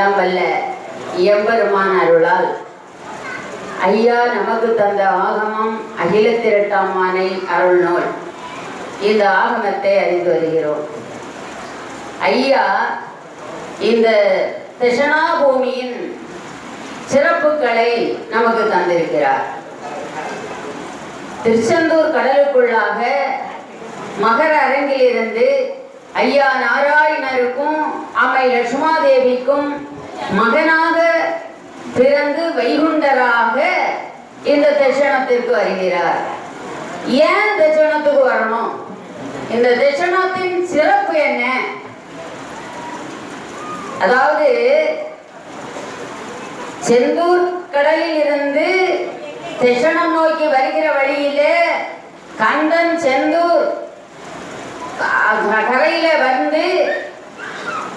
எல்லாம் வல்ல எம்பெருமான் அருளால். ஐயா நமக்கு தந்த ஆகமம் அகில திரட்டாமானை அருள் நூல் இந்த ஆகமத்தை அறிந்து வருகிறோம். ஐயா இந்த திஷனா பூமியின் சிறப்புகளை நமக்கு தந்திருக்கிறார். திருச்செந்தூர் கடலுக்குள்ளாக மகர அரங்கிலிருந்து ஐயா நாராயணருக்கும் அம்மை லட்சுமாதேவிக்கும் மகனாக பிறந்து வைகுண்டராக இந்த தட்சணத்திற்கு வருகிறார். ஏன் தட்சணத்துக்கு வரணும்? இந்த தட்சணத்தின் சிறப்பு என்ன? அதாவது செந்தூர் கடலில் இருந்து தட்சணம் நோக்கி வருகிற வழியிலே கந்தன் செந்தூர் கரையில வந்து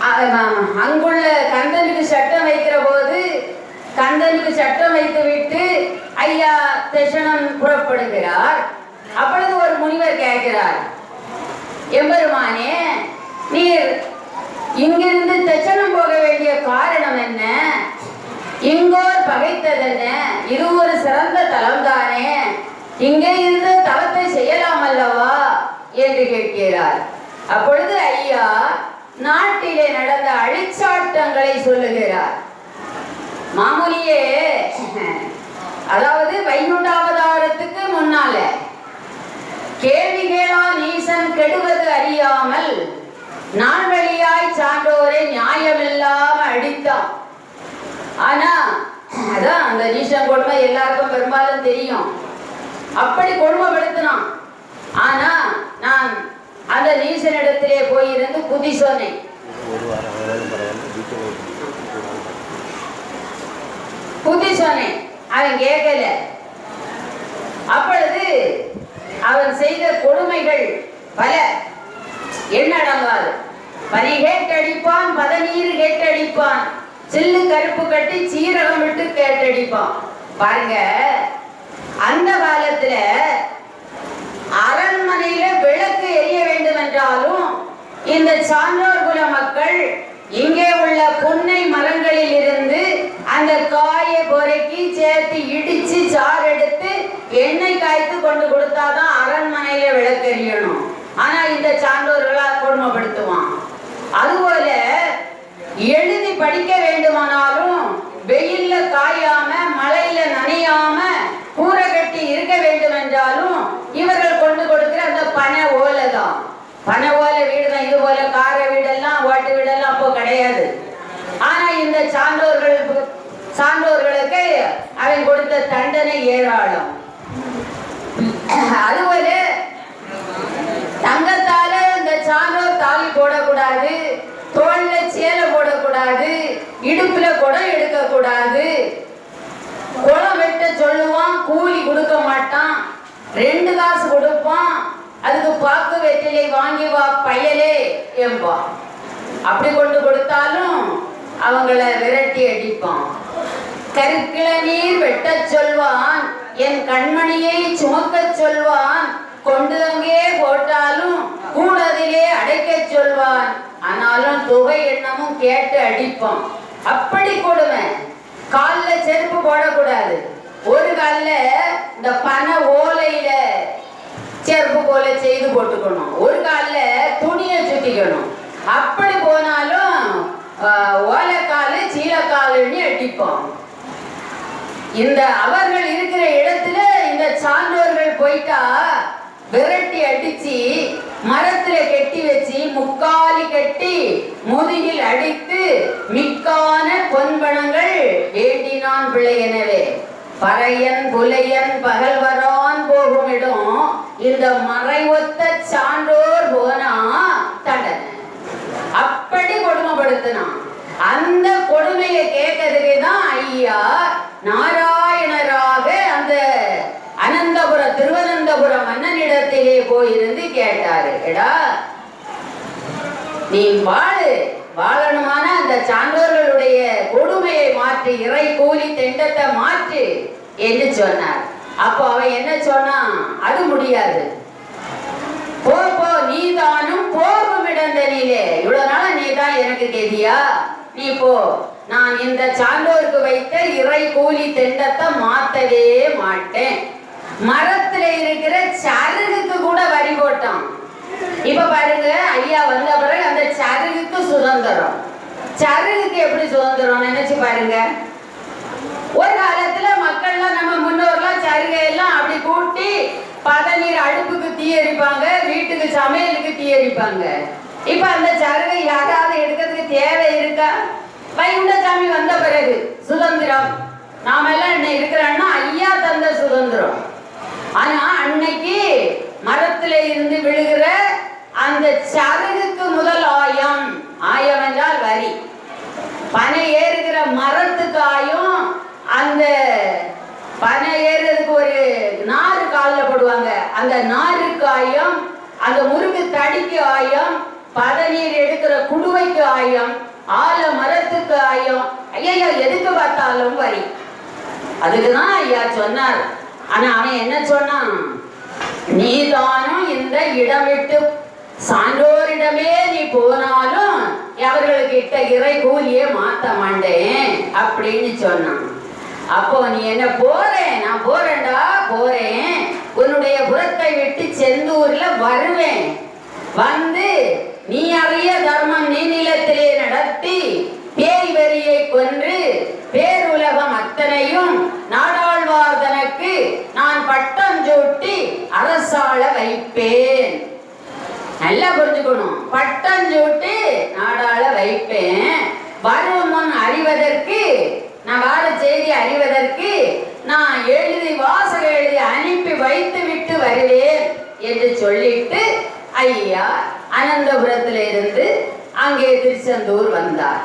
அங்குள்ள கந்தனுக்கு சட்டம் வைக்கிற போது கந்தனுக்கு சட்டம் வைத்து விட்டு ஐயா தஷணம் புறப்படுகிறார். அப்பொழுது ஒரு முனிவர் கேட்கிறார் எம்பெருமானே நீர் இங்கிருந்து தட்சணம் போக வேண்டிய காரணம் என்ன? இங்கோர் பகைத்ததென்ன? இது ஒரு சிறந்த தலம் தானே இங்கே இருந்து தலத்தை செய்யலாம் அல்லவா? என்று கேட்கிறார். அப்பொழுது ஐயா நாட்டிலே நடந்த அழிச்சாட்டங்களை சொல்லுகிறார். மாமுனியே அதாவது வைகுண்டாவதாரத்துக்கு முன்னால கேள்வி கேளா நீசன் கெடுவது அறியாமல் நான் வழியாய் சான்றோரை நியாயமில்லாம அடித்தான். ஆனா அதான் அந்த நீசன் கொடுமை எல்லாருக்கும் பெரும்பாலும் தெரியும். அப்படி கொடுமைப்படுத்தினான். ஆனா நான் அந்த நீசனிடத்திலே போயிருந்து புதி சொன்னேன். புத்தி சொன்னேன். அவன் கேட்கல. அப்பொழுது அவன் செய்த கொடுமைகள் பல. எண்ணடங்காது பனி கேட்டடிப்பான் பதநீர் கேட்டடிப்பான். சில்லு கருப்பு கட்டி சீரகம் விட்டு கேட்டடிப்பான். பாருங்க அந்த காலத்துல அரண்மனையில விளக்கு எரிய இந்த சான்றோர் குல மக்கள் இங்கே உள்ள புன்னை மரங்களில் இருந்து அந்த காயை பொறுக்கி சேர்த்து இடிச்சு சாறு எடுத்து எண்ணெய் காய்த்து கொண்டு கொடுத்தாதான் அரண்மனையில விளக்கெறியணும் ஆனா இந்த சான்றோர்களா கொடுமைப்படுத்துவான். அதுபோல எழுதி படிக்க வேண்டுமானாலும் வெயில்ல காயாம மழையில நனையாம கூரை கட்டி இருக்க வேண்டும் என்றாலும் இவர்கள் கொண்டு கொடுக்கிற அந்த பனை ஓலை தான் பனை ஓலை வீடு தான் இது போல கார வீடெல்லாம் ஓட்டு வீடெல்லாம் அப்போ கிடையாது ஆனா இந்த சான்றோர்கள் சான்றோர்களுக்கு அவன் கொடுத்த தண்டனை ஏராளம். அதுபோல தங்கத்தால இந்த சான்றோர் தாலி போடக்கூடாது தோல்ல சேலை போடக்கூடாது இடுப்புல குடம் எடுக்க கூடாது குளம் வெட்ட சொல்லுவான் கூலி கொடுக்க மாட்டான் ரெண்டு காசு கொடுப்பான் அதுக்கு பாக்கு வெற்றிலை வாங்கி வா பயலே என்பான். அப்படி கொண்டு கொடுத்தாலும் அவங்கள விரட்டி அடிப்பான். கற்கிள நீர் வெட்டச் சொல்வான். என் கண்மணியை சுமக்கச் சொல்வான். கொண்டு அங்கே போட்டாலும் கூடதிலே அடைக்கச் சொல்வான். ஆனாலும் தொகை எண்ணமும் கேட்டு அடிப்பான். அப்படி கொடுமை. கால்ல செருப்பு போடக்கூடாது. ஒரு கால்ல இந்த பனை ஓலையில செருப்பு போல செய்து போட்டுக்கணும். ஒரு கால்ல துணியை சுத்திக்கணும். அப்படி போனாலும் ஆஹ், ஓலைக்காலு சீலக்காலுன்னு அடிப்போம் இந்த அவர்கள் இருக்கிற இடத்துல இந்த சான்றோர்கள் போயிட்டா விரட்டி அடிச்சு மரத்துல கெட்டி வச்சு முக்காலி கட்டி முதுகில் அடித்து மிக்கான பொன்பணங்கள் வேண்டினான் பிள்ளை எனவே. பறையன் புலையன் பகல்வரான் போகுமிடம் இந்த மறைவொத்த சான்றோர் போனா தண்டனை அப்படி கொடுமைப்படுத்தினான். அந்த கொடுமையை கேட்டதுக்கு தான் ஐயா நாராயணராக அந்த அனந்தபுர திருவனந்தபுர மன்னனிடத்திலே போயிருந்து கேட்டாரு. எடா நீ வாழு. வாழணுமான அந்த சான்றோர்களுடைய கொடுமையை மாற்றி இறை கூலி தெண்டத்தை மாற்று என்று சொன்னார். அப்போ அவன் என்ன சொன்னான்? அது முடியாது. போ போ நீதானும் போகும் இடந்தனிலே இவ்வளவு நாளா நீ தான் எனக்கு கெதியா? நீ போ நான் இந்த சான்றோருக்கு வைத்த இறை கூலி திண்டத்தை மாத்தவே மாட்டேன். மரத்துல இருக்கிற சருகுக்கு கூட வரி போட்டான். இப்ப பாருங்க ஐயா வந்த பிறகு அந்த சருகுக்கு சுதந்திரம். சருகுக்கு எப்படி சுதந்திரம்? நினைச்சு பாருங்க. ஒரு காலத்துல மக்கள்லாம் நம்ம முன்னோர்லாம் சருகையெல்லாம் அப்படி கூட்டி பதநீர் அடுப்புக்கு தீ எரிப்பாங்க வீட்டுக்கு சமையலுக்கு தீ எரிப்பாங்க. இப்ப அந்த சருகை யார் வைகுண்டசாமி வந்த பிறகு சுதந்திரம். நாம எல்லாம் என்ன இருக்கிறோம்னா ஐயா தந்த சுதந்திரம். ஆனா அன்னைக்கு மரத்துல இருந்து விழுகிற அந்த சருகுக்கு முதல் ஆயம் ஆயம் என்றால் வரி. பனை ஏறுகிற மரத்துக்கு ஆயும் அந்த பனை ஏறுறதுக்கு ஒரு நாறு காலில் போடுவாங்க. அந்த நாருக்கு ஆயம் அந்த முறுக்கு தடிக்கு ஆயம் பதநீர் எடுக்கிற குடுவைக்கு ஆயம் ஆல மரத்துக்கு ஐயம் ஐயா எதுக்கு பார்த்தாலும் வரி அதுக்குதான் ஐயா சொன்னார். ஆனா அவன் என்ன சொன்னான்? நீதானும் இந்த இடம் விட்டு சான்றோரிடமே நீ போனாலும் அவர்களுக்கு இட்ட இறை கூலியே மாத்த மாட்டேன் அப்படின்னு சொன்னான். அப்போ நீ என்ன போறேன் நான் போறேன்டா போறேன். உன்னுடைய புறத்தை விட்டு செந்தூர்ல வருவேன். வந்து நீ அறிய தர்மம் நீ நிலத்திலே நடத்தி பேய் வெறியை கொன்று பேருலகம் அத்தனையும் நாடாழ்வார் தனக்கு நான் பட்டம் சூட்டி அரசாள வைப்பேன். நல்லா புரிஞ்சுக்கணும். பட்டம் சூட்டி நாடாள வைப்பேன். வரும் முன் அறிவதற்கு நான் வார செய்தி அறிவதற்கு நான் எழுதி வாசக எழுதி அனுப்பி வைத்து விட்டு வருவேன் என்று சொல்லிட்டு ஐயா அனந்தபுரத்தில் இருந்து அங்கே திருச்செந்தூர் வந்தார்.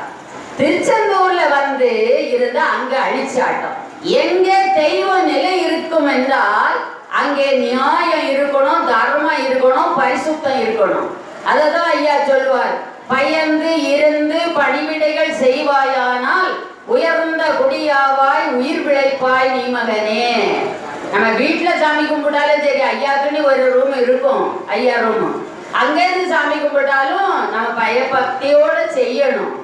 திருச்செந்தூர்ல வந்து இருந்த அங்க அழிச்சாட்டம். எங்கே தெய்வ நிலை இருக்கும் என்றால் அங்கே நியாயம் இருக்கணும் தர்மம் இருக்கணும் பரிசுத்தம் இருக்கணும். அததான் ஐயா சொல்வார். பயந்து இருந்து பணிவிடைகள் செய்வாயானால் உயர்ந்த குடியாவாய் உயிர் பிழைப்பாய் நீ மகனே. நம்ம வீட்டுல சாமி கும்பிட்டாலும் சரி ஐயாக்குன்னு ஒரு ரூம் இருக்கும். ஐயா ரூம் அங்கேருந்து சாமி கும்பிட்டாலும் நம்ம பயபக்தியோட செய்யணும்.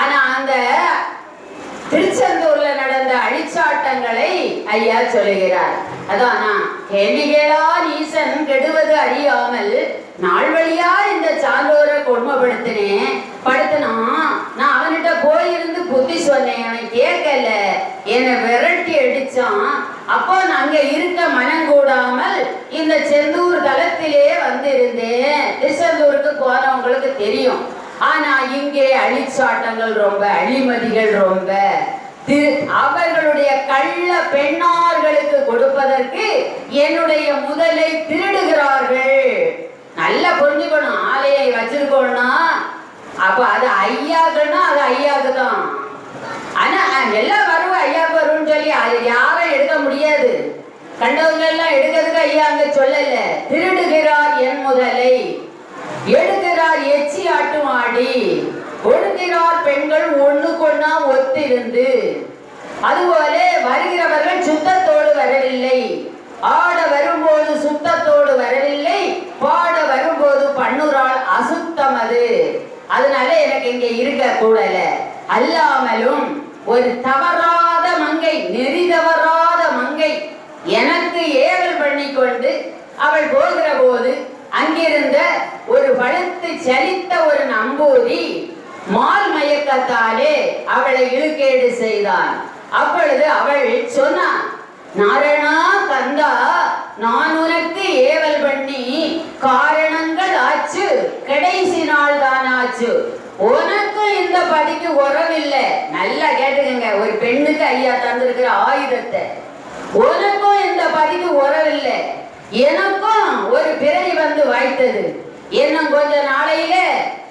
ஆனா அந்த திருச்செந்தூர்ல நடந்த அழிச்சாட்டங்களை ஐயா சொல்லுகிறார். அதானா கேள்விகேளா ஈசன் கெடுவது அறியாமல் நாள் வழியா இந்த சான்றோரை கொடுமைப்படுத்தினேன் படுத்தினான் நான் அவன்கிட்ட போயிருந்து புத்தி சொன்னேன். அவன் கேட்கல. என்னை விரட்டி அடிச்சான். அப்போ நான் அங்க இருக்க மனம் கூடாமல் இந்த செந்தூர் தளத்திலே வந்திருந்தேன். திருச்செந்தூருக்கு போனவங்களுக்கு தெரியும். ஆனா இங்கே அழிச்சாட்டங்கள் ரொம்ப அழிமதிகள் ரொம்ப. திரு- அவர்களுடைய கள்ள பெண்ணார்களுக்கு கொடுப்பதற்கு என்னுடைய முதலை திருடுகிறார்கள். நல்லா புரிஞ்சுக்கணும் ஆலையை வச்சிருக்கோம்னா. அப்ப அது ஐயாக்குன்னா அது ஐயாக்கு தான். ஆனா எல்லாம் கிடையாது கண்டவங்க எல்லாம் எடுக்கிறதுக்கு ஐயா அங்க சொல்லல. திருடுகிறார் என் முதலை. எடுக்கிறார் எச்சி ஆட்டும் ஆடி. ஒடுக்கிறார் பெண்கள் ஒண்ணு கொண்டா ஒத்திருந்து. அதுபோல வருகிறவர்கள் சுத்தத்தோடு வரவில்லை. ஆட வரும்போது சுத்தத்தோடு வரவில்லை. பாட வரும்போது பண்ணுறால் அசுத்தம் அது அதனால எனக்கு இங்க இருக்க கூடல. அல்லாமலும் ஒரு தவறான மங்கை நெறி தவறாத மங்கை எனக்கு ஏவல் பண்ணி கொண்டு அவள் போகிற போது அங்கிருந்த ஒரு பழுத்து சரித்த ஒரு நம்பூரி மால் மயக்கத்தாலே அவளை இழுக்கேடு செய்தான். அப்பொழுது அவள் சொன்னான் நாரணா கந்தா நான் உனக்கு ஏவல் பண்ணி காரணங்கள் ஆச்சு கடைசி நாள் தான் ஆச்சு. உனக்கும் இந்த படிக்கு உறவில்லை. நல்லா கேட்டுக்கங்க ஒரு பெண்ணுக்கு ஐயா தந்திருக்கிற ஆயுதத்தை. உனக்கும் இந்த பதிக்கு உறவில்லை. எனக்கும் ஒரு பிறவி வந்து வாய்த்தது. இன்னும் கொஞ்ச நாளையில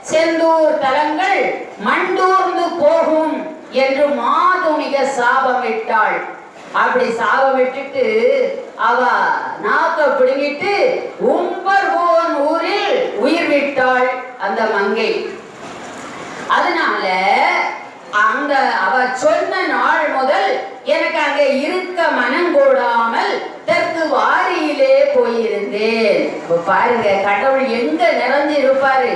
செந்தூர் தலங்கள் மண்டூர்ந்து போகும் என்று மாதுமிக சாபம் விட்டாள் அப்படி சாபம் விட்டுட்டு அவ நாக்க பிடுங்கிட்டு உம்பர்கோன் ஊரில் உயிர் விட்டாள் அந்த மங்கை. அதனால அந்த அவ சொன்ன நாள் முதல் எனக்கு அங்க இருக்க மனம் கூடாமல் தெற்கு இருந்து பாருங்க கடவுள் எங்க நிறைஞ்சு இருப்பாரு?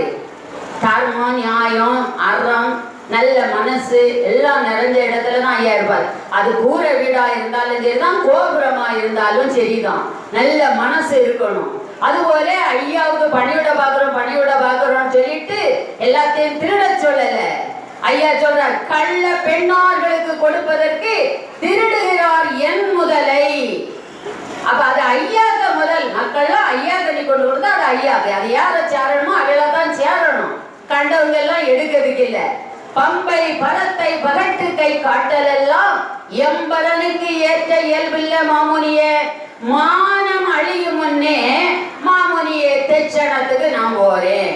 தர்மம் நியாயம் அறம் நல்ல மனசு எல்லாம் நிறைஞ்ச இடத்துல தான் ஐயா இருப்பார். அது கூரை வீடா இருந்தாலும் சரிதான் கோபுரமா இருந்தாலும் சரிதான். நல்ல மனசு இருக்கணும். அதுபோல ஐயாவுக்கு பணியோட பார்க்குறோம் பணியோட பார்க்குறோம்னு சொல்லிட்டு எல்லாத்தையும் திருட சொல்லல. ஐயா சொல்றார் கள்ள பெண்ணார்களுக்கு கொடுப்பதற்கு திருடுகிறார் என் முதலை. அப்ப அது ஐயாக்க முதல் மக்கள்லாம் ஐயா நீ கொண்டு கொடுத்தா அது ஐயாக்கு அது யாரை சேரணுமோ அவையில தான் சேரணும். கண்டவங்க எல்லாம் எடுக்கிறதுக்கு இல்ல. பம்பை பரத்தை பகட்டு கை காட்டல் எல்லாம் எம்பரனுக்கு ஏற்ற இயல்பில்ல மாமுனியே. மானம் அழியும் முன்னே மாமுனிய தெச்சனத்துக்கு நான் போறேன்.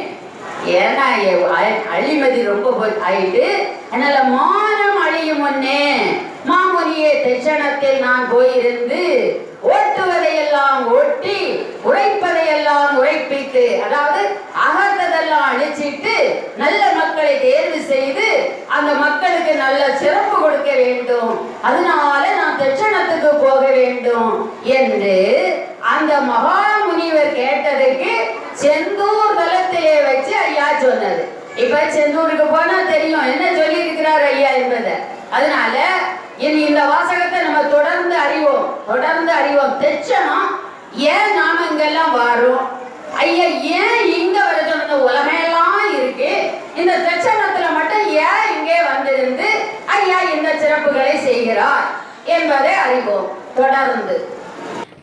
ஏன்னா அ- அழிமதி ரொம்ப போய்- ஆயிட்டு அதனால மானம் அழியும் முன்னே மாமுனியே பட்டணத்தில் நான் போயிருந்து ஓட்டுவதையெல்லாம் ஓட்டி உழைப்பதையெல்லாம் உழைப்பித்து அதாவது அகத்ததெல்லாம் அழிச்சிட்டு நல்ல மக்களை தேர்வு செய்து அந்த மக்களுக்கு நல்ல சிறப்பு கொடுக்க வேண்டும். அதனால நான் தட்சணத்துக்கு போக வேண்டும் என்று அந்த மகா முனிவர் கேட்டதுக்கு செந்தூர் தளத்திலே வச்சு ஐயா சொன்னது. இப்ப செந்தூருக்கு போனா தெரியும் என்ன சொல்லி இருக்கிறார் ஐயா என்பதை. அதனால இனி இந்த வாசக அறிவோம். தொடர்ந்து அறிவோம். தெச்சனம் ஏன் நாம இங்கெல்லாம் வரோம்? ஐயா ஏன் இங்க வர சொன்ன உலகையெல்லாம் இருக்கு? இந்த தெச்சனத்துல மட்டும் ஏன் இங்கே வந்திருந்து ஐயா இந்த சிறப்புகளை செய்கிறார் என்பதை அறிவோம். தொடர்ந்து.